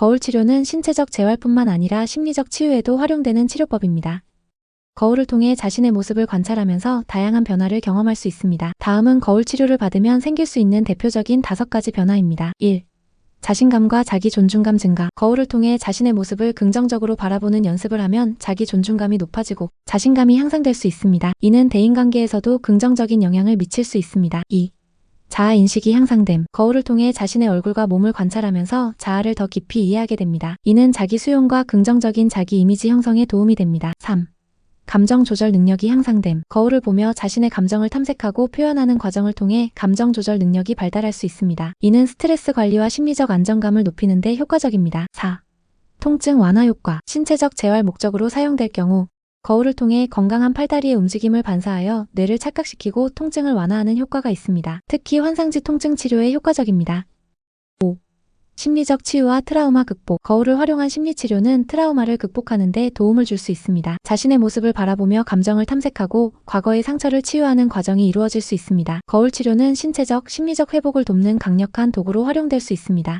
거울 치료는 신체적 재활뿐만 아니라 심리적 치유에도 활용되는 치료법입니다. 거울을 통해 자신의 모습을 관찰하면서 다양한 변화를 경험할 수 있습니다. 다음은 거울 치료를 받으면 생길 수 있는 대표적인 다섯 가지 변화입니다. 1. 자신감과 자기 존중감 증가. 거울을 통해 자신의 모습을 긍정적으로 바라보는 연습을 하면 자기 존중감이 높아지고 자신감이 향상될 수 있습니다. 이는 대인관계에서도 긍정적인 영향을 미칠 수 있습니다. 2. 자아 인식이 향상됨. 거울을 통해 자신의 얼굴과 몸을 관찰하면서 자아를 더 깊이 이해하게 됩니다. 이는 자기 수용과 긍정적인 자기 이미지 형성에 도움이 됩니다. 3. 감정 조절 능력이 향상됨. 거울을 보며 자신의 감정을 탐색하고 표현하는 과정을 통해 감정 조절 능력이 발달할 수 있습니다. 이는 스트레스 관리와 심리적 안정감을 높이는 데 효과적입니다. 4. 통증 완화 효과. 신체적 재활 목적으로 사용될 경우 거울을 통해 건강한 팔다리의 움직임을 반사하여 뇌를 착각시키고 통증을 완화하는 효과가 있습니다. 특히 환상지 통증 치료에 효과적입니다. 5. 심리적 치유와 트라우마 극복. 거울을 활용한 심리 치료는 트라우마를 극복하는 데 도움을 줄 수 있습니다. 자신의 모습을 바라보며 감정을 탐색하고 과거의 상처를 치유하는 과정이 이루어질 수 있습니다. 거울 치료는 신체적, 심리적 회복을 돕는 강력한 도구로 활용될 수 있습니다.